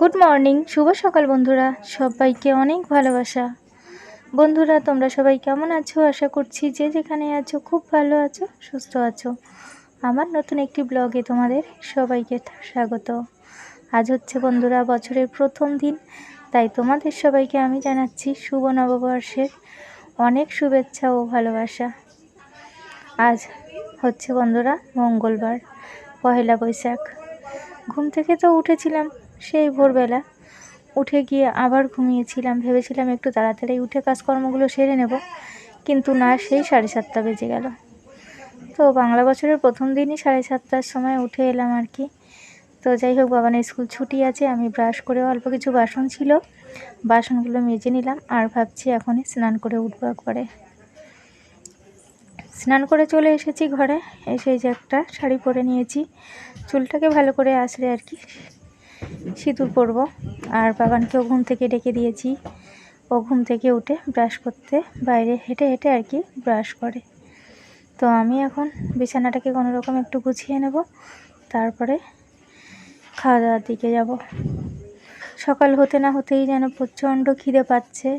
Good morning শুভ সকাল বন্ধুরা। সবাইকে অনেক ভালোবাসা। বন্ধুরা, তোমরা সবাই কেমন আছো? আশা করছি যে যেখানে আছো, খুব ভালো আছো, সুস্থ আছো। আমার নতুন একটি ব্লগে তোমাদের সবাইকে স্বাগত। আজ হচ্ছে বন্ধুরা বছরের প্রথম দিন, তাই তোমাদের সবাইকে আমি জানাচ্ছি শুভ নববর্ষের অনেক শুভেচ্ছা ও ভালোবাসা। আজ হচ্ছে বন্ধুরা মঙ্গলবার, পহেলা বৈশাখ। ঘুম থেকে তো উঠেছিলাম সেই ভোরবেলা উঠে গিয়ে আবার ঘুমিয়েছিলাম। ভেবেছিলাম একটু তাড়াতাড়ি উঠে কাজকর্মগুলো সেরে নেব, কিন্তু না, সেই সাড়ে সাতটা বেজে গেল। তো বাংলা বছরের প্রথম দিনই সাড়ে সাতটার সময় উঠে এলাম আর কি। তো যাই হোক বাবা বাবানের স্কুল ছুটি আছে, আমি ব্রাশ করে অল্প কিছু বাসন ছিল, বাসনগুলো মেজে নিলাম আর ভাবছি এখনই স্নান করে উঠবো একবারে। স্নান করে চলে এসেছি ঘরে, এসে যে একটা শাড়ি পরে নিয়েছি, চুলটাকে ভালো করে আসলে আর কি। সিঁদুর পরব। আর বাবানকেও ঘুম থেকে ডেকে দিয়েছি। ও ঘুম থেকে উঠে ব্রাশ করতে বাইরে হেঁটে হেঁটে আর কি ব্রাশ করে। তো আমি এখন বিছানাটাকে কোনো রকম একটু গুছিয়ে নেব, তারপরে খাওয়া দাওয়ার দিকে যাব। সকাল হতে না হতেই যেন প্রচণ্ড খিদে পাচ্ছে।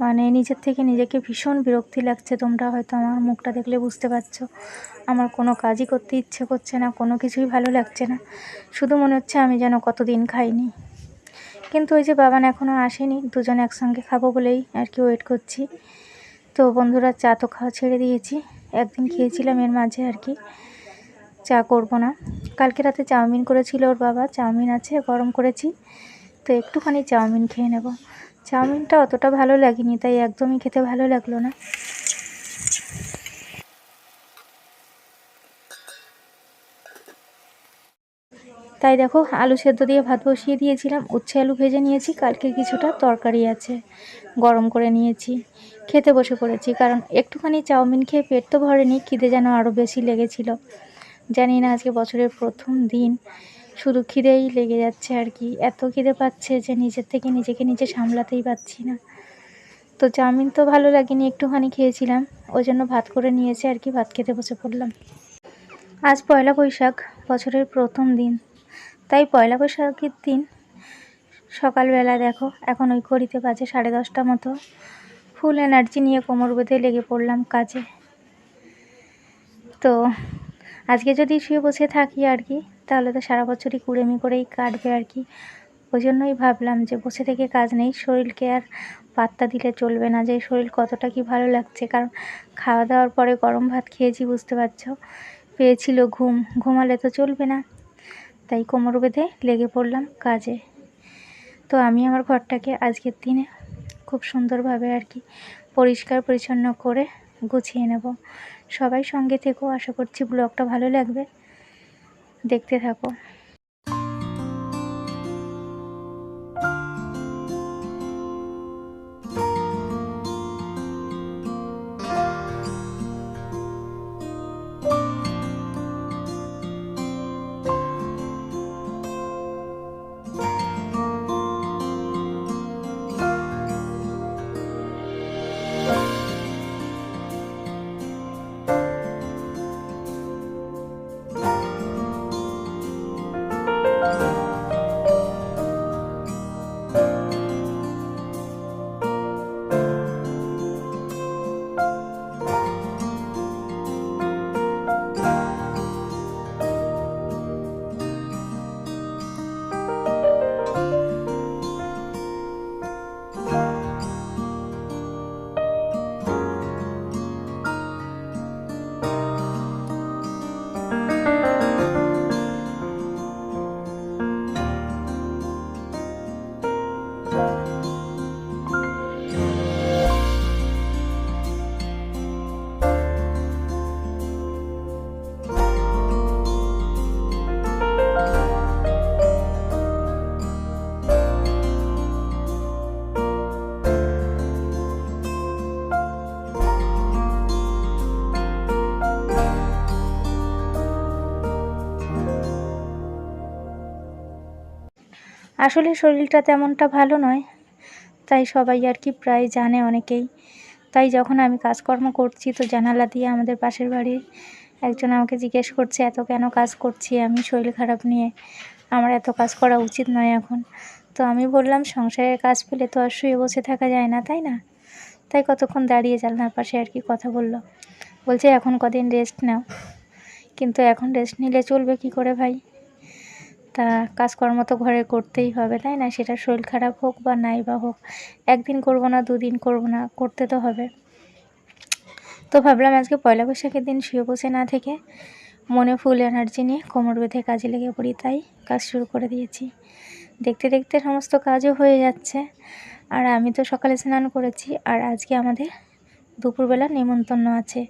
মানে নিজের থেকে নিজেকে ভীষণ বিরক্তি লাগছে। তোমরা হয়তো আমার মুখটা দেখলে বুঝতে পারছ। আমার কোনো কাজই করতে ইচ্ছে করছে না, কোনো কিছুই ভালো লাগছে না। শুধু মনে হচ্ছে আমি যেন কতদিন খাইনি। কিন্তু ওই যে বাবান এখনও আসেনি, দুজন একসঙ্গে খাব বলেই আর কি ওয়েট করছি। তো বন্ধুরা, চা তো খাওয়া ছেড়ে দিয়েছি। একদিন খেয়েছিলাম এর মাঝে আর কি। চা করব না। কালকে রাতে চাউমিন করেছিল ওর বাবা, চাউমিন আছে, গরম করেছি। তো একটুখানি চাউমিন খেয়ে নেব। চাউমিনটা অতটা ভালো লাগেনি, তাই একদমই খেতে ভালো লাগল না। তাই দেখো, আলু সেদ্ধ দিয়ে ভাত বসিয়ে দিয়েছিলাম, উচ্ছে আলু ভেজে নিয়েছি, কালকে কিছুটা তরকারি আছে, গরম করে নিয়েছি, খেতে বসে পড়েছি, কারণ একটুখানি চাউমিন খেয়ে পেট তো ভরেনি, খিদে যেন আরও বেশি লেগেছিল। জানি না আজকে বছরের প্রথম দিন শুধু খিদেই লেগে যাচ্ছে আর কি। এত খিদে পাচ্ছে যে নিজের থেকে নিজেকে নিজে সামলাতেই পারছি না। তো চাউমিন তো ভালো লাগেনি, একটুখানি খেয়েছিলাম। ওই জন্য ভাত করে নিয়েছে আর কি, ভাত খেতে বসে পড়লাম। আজ পয়লা বৈশাখ, বছরের প্রথম দিন। তাই পয়লা বৈশাখের দিন সকালবেলা দেখো, এখন ওই ঘড়িতে বাজে সাড়ে দশটা মতো। ফুল এনার্জি নিয়ে কোমর বেঁধে লেগে পড়লাম কাজে। তো আজকে যদি শুয়ে বসে থাকি আর কি তাহলে তো সারা বছরই কুড়েমি করেই কাটবে আর কি। ওই জন্যই ভাবলাম যে বসে থেকে কাজ নেই, শরীরকে আর পাত্তা দিলে চলবে না যে শরীর কতটা কি ভালো লাগছে। কারণ খাওয়া দাওয়ার পরে গরম ভাত খেয়েছি, বুঝতে পারছ? পেয়েছিল ঘুম, ঘুমালে তো চলবে না। তাই কোমর বেঁধে লেগে পড়লাম কাজে। তো আমি আমার ঘরটাকে আজকের দিনে খুব সুন্দরভাবে আর কি পরিষ্কার পরিচ্ছন্ন করে গুছিয়ে নেব। সবাই সঙ্গে থেকেও আশা করছি ব্লগটা ভালো লাগবে। দেখতে থাকো। আসলে শরীরটা তেমনটা ভালো নয়। তাই সবাই আর কি প্রায় জানে অনেকেই। তাই যখন আমি কাজকর্ম করছি তো জানালা দিয়ে আমাদের পাশের বাড়ির একজন আমাকে জিজ্ঞেস করছে, এত কেন কাজ করছি? আমি শরীর খারাপ নিয়ে আমার এত কাজ করা উচিত নয় এখন। তো আমি বললাম, সংসারের কাজ পেলে তো আর শুয়ে বসে থাকা যায় না, তাই না? তাই কতক্ষণ দাঁড়িয়ে জানলার পাশে আর কি কথা বলল। বলছে, এখন কদিন রেস্ট নাও। কিন্তু এখন রেস্ট নিলে চলবে কি করে ভাই? তা কাজকর্ম তো ঘরে করতেই হবে, তাই না? সেটা শরীর খারাপ হোক বা নাই বা হোক, একদিন করব না, দুদিন করব না, করতে তো হবে। তো ভাবলাম আজকে পয়লা বৈশাখের দিন শুয়ে বসে না থেকে মনে ফুল এনার্জি নিয়ে কোমর বেঁধে কাজে লেগে পড়ি, তাই কাজ শুরু করে দিয়েছি। দেখতে দেখতে সমস্ত কাজও হয়ে যাচ্ছে। আর আমি তো সকালে স্নান করেছি, আর আজকে আমাদের দুপুরবেলা নেমন্তন্ন আছে।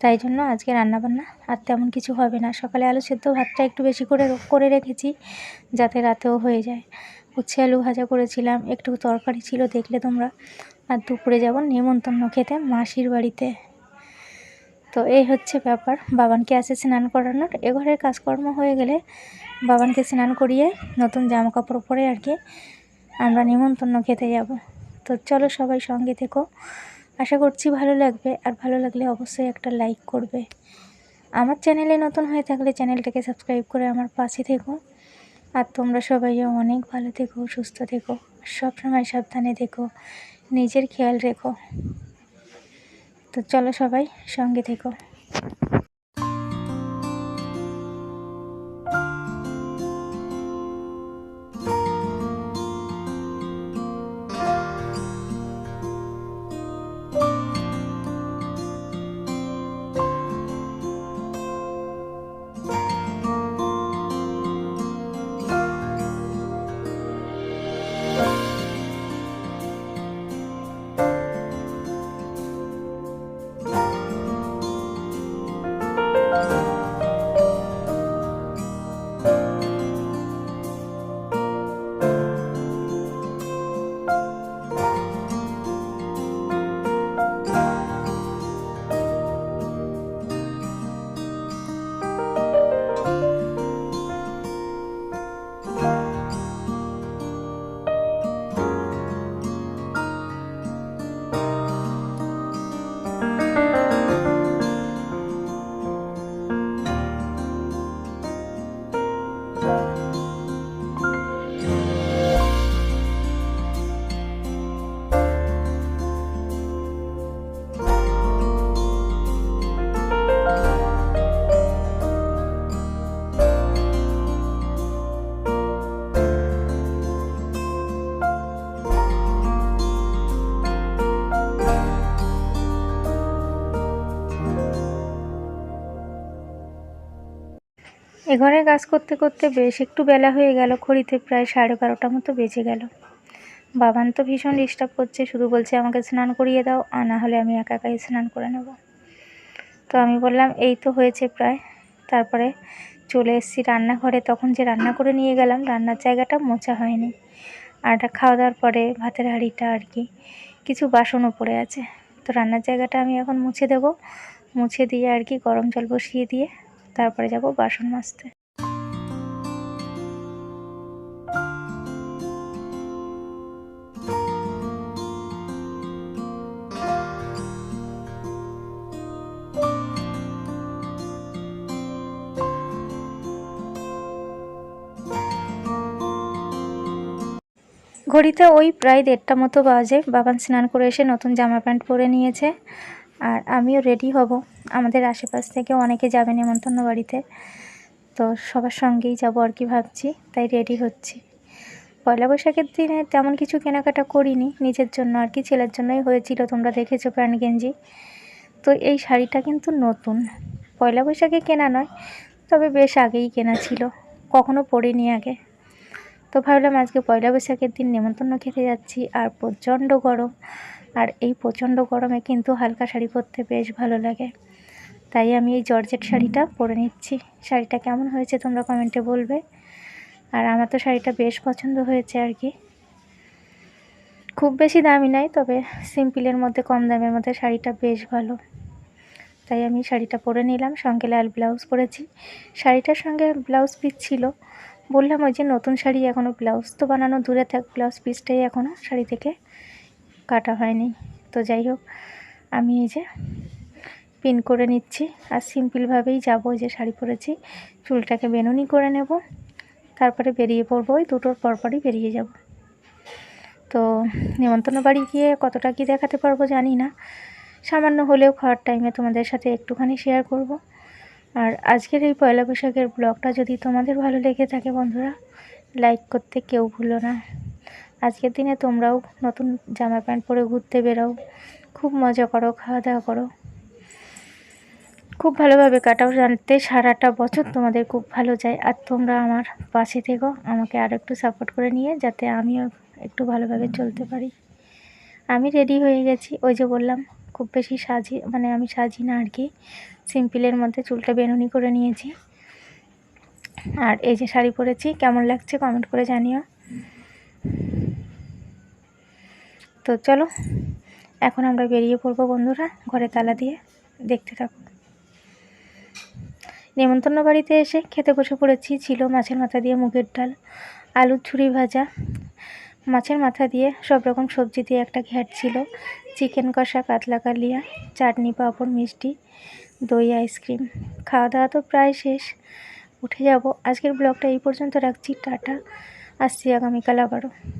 তাই জন্য আজকে রান্নাবান্না আর তেমন কিছু হবে না। সকালে আলু সেদ্ধ ভাতটা একটু বেশি করে করে রেখেছি যাতে রাতেও হয়ে যায়। উচ্ছে আলু ভাজা করেছিলাম, একটু তরকারি ছিল দেখলে তোমরা। আর দুপুরে যাব নেমন্তন্ন খেতে মাসির বাড়িতে। তো এই হচ্ছে ব্যাপার। বাবানকে আসে স্নান করানোর। এ ঘরের কাজকর্ম হয়ে গেলে বাবানকে স্নান করিয়ে নতুন জামা কাপড় পরে আর কি আমরা নিমন্ত্রণ খেতে যাব। তো চলো সবাই সঙ্গে থেকো। আশা করছি ভালো লাগবে, আর ভালো লাগলে অবশ্যই একটা লাইক করবে। আমার চ্যানেলে নতুন হয়ে থাকলে চ্যানেলটাকে সাবস্ক্রাইব করে আমার পাশে থেকো। আর তোমরা সবাইও অনেক ভালো থেকো, সুস্থ থেকো সব সময় সাবধানে থেকো, নিজের খেয়াল রেখো। তো চলো সবাই সঙ্গে থেকো। এ ঘরে কাজ করতে করতে বেশ একটু বেলা হয়ে গেল, খড়িতে প্রায় সাড়ে বারোটা মতো বেজে গেল। বাবান তো ভীষণ ডিস্টার্ব করছে, শুধু বলছে, আমাকে স্নান করিয়ে দাও, আর না হলে আমি একা একাই স্নান করে নেব। তো আমি বললাম, এই তো হয়েছে প্রায়। তারপরে চলে এসেছি রান্নাঘরে। তখন যে রান্না করে নিয়ে গেলাম, রান্নার জায়গাটা মোছা হয়নি। আর খাওয়া দাওয়ার পরে ভাতের হাঁড়িটা আর কি, কিছু বাসনও পড়ে আছে। তো রান্নার জায়গাটা আমি এখন মুছে দেব। মুছে দিয়ে আর কি গরম জল বসিয়ে দিয়ে তারপরে যাব বাসন মাজতে। ঘড়িতে ওই প্রায় দেড়টা মতো বাজে। বাবান স্নান করে এসে নতুন জামা প্যান্ট পরে নিয়েছে। আর আমিও রেডি হব। আমাদের আশেপাশ থেকে অনেকে যাবে নেমন্তন্ন বাড়িতে। তো সবার সঙ্গেই যাব আর কি ভাবছি, তাই রেডি হচ্ছি। পয়লা বৈশাখের দিনে তেমন কিছু কেনাকাটা করিনি, নিজের জন্য আর কি, ছেলের জন্যই হয়েছিল, তোমরা দেখেছ প্যান্ট গেঞ্জি। তো এই শাড়িটা কিন্তু নতুন। পয়লা বৈশাখে কেনা নয়, তবে বেশ আগেই কেনা ছিল, কখনো পরিনি আগে। তো ভাবলাম আজকে পয়লা বৈশাখের দিন নেমন্তন্ন খেতে যাচ্ছি, আর প্রচণ্ড গরম। আর এই প্রচণ্ড গরমে কিন্তু হালকা শাড়ি পরতে বেশ ভালো লাগে। তাই আমি এই জর্জেট শাড়িটা পরে নিচ্ছি। শাড়িটা কেমন হয়েছে তোমরা কমেন্টে বলবে। আর আমার তো শাড়িটা বেশ পছন্দ হয়েছে আর কি। খুব বেশি দামি নয় তবে সিম্পলের মধ্যে, কম দামের মধ্যে শাড়িটা বেশ ভালো। তাই আমি শাড়িটা পরে নিলাম। সঙ্গে লাল ব্লাউজ পরেছি। শাড়িটার সঙ্গে ব্লাউজ পিস ছিল। বললাম ওই যে নতুন শাড়ি এখনও ব্লাউজ তো বানানো দূরে থাক, ব্লাউজ পিসটাই এখনও শাড়ি থেকে কাটা হয়নি। তো যাই হোক, আমি এই যে পিন করে নিচ্ছি আর সিম্পলভাবেই যাব যে শাড়ি পরেছি। চুলটাকে বেনুনি করে নেব, তারপরে বেরিয়ে পড়ব, ওই দুটোর পরপরই বেরিয়ে যাব। তো নিমন্ত্রণ বাড়ি গিয়ে কতটা কি দেখাতে পারব জানি না। সামান্য হলেও খাওয়ার টাইমে তোমাদের সাথে একটুখানি শেয়ার করব। আর আজকের এই পয়লা বৈশাখের ব্লগটা যদি তোমাদের ভালো লেগে থাকে বন্ধুরা লাইক করতে কেউ ভুলো না। আজকের দিনে তোমরাও নতুন জামা প্যান্ট পরে ঘুরতে বেরোও। খুব মজা করো, খাওয়া দাওয়া করো। খুব ভালোভাবে কাটাও, জানতে সারাটা বছর তোমাদের খুব ভালো যায়। আর তোমরা আমার পাশে থেকো, আমাকে আর একটু সাপোর্ট করে নিয়ে, যাতে আমিও একটু ভালোভাবে চলতে পারি। আমি রেডি হয়ে গেছি। ওই যে বললাম, খুব বেশি সাজি মানে আমি সাজি না আর কি। সিম্পলের মধ্যে চুলটা বেনুনি করে নিয়েছি। আর এই যে শাড়ি পরেছি, কেমন লাগছে কমেন্ট করে জানিও। তো চলো, এখন আমরা বেরিয়ে পড়ব বন্ধুরা, ঘরে তালা দিয়ে, দেখতে থাকো। নেমন্তন্ন বাড়িতে এসে খেতে বসে পড়েছি, ছিল মাছের মাথা দিয়ে মুগের ডাল, আলুর ঝুড়ি ভাজা। মাছের মাথা দিয়ে সব রকম সবজি দিয়ে একটা ঘ্যাট ছিল, চিকেন কষা, কাতলা কালিয়া, চাটনি, পাঁপড়, মিষ্টি, দই, আইসক্রিম। খাওয়া দাওয়া তো প্রায় শেষ। উঠে যাব। আজকের ব্লগটা এই পর্যন্ত রাখছি, টাটা। আসছি আগামীকাল আবারও।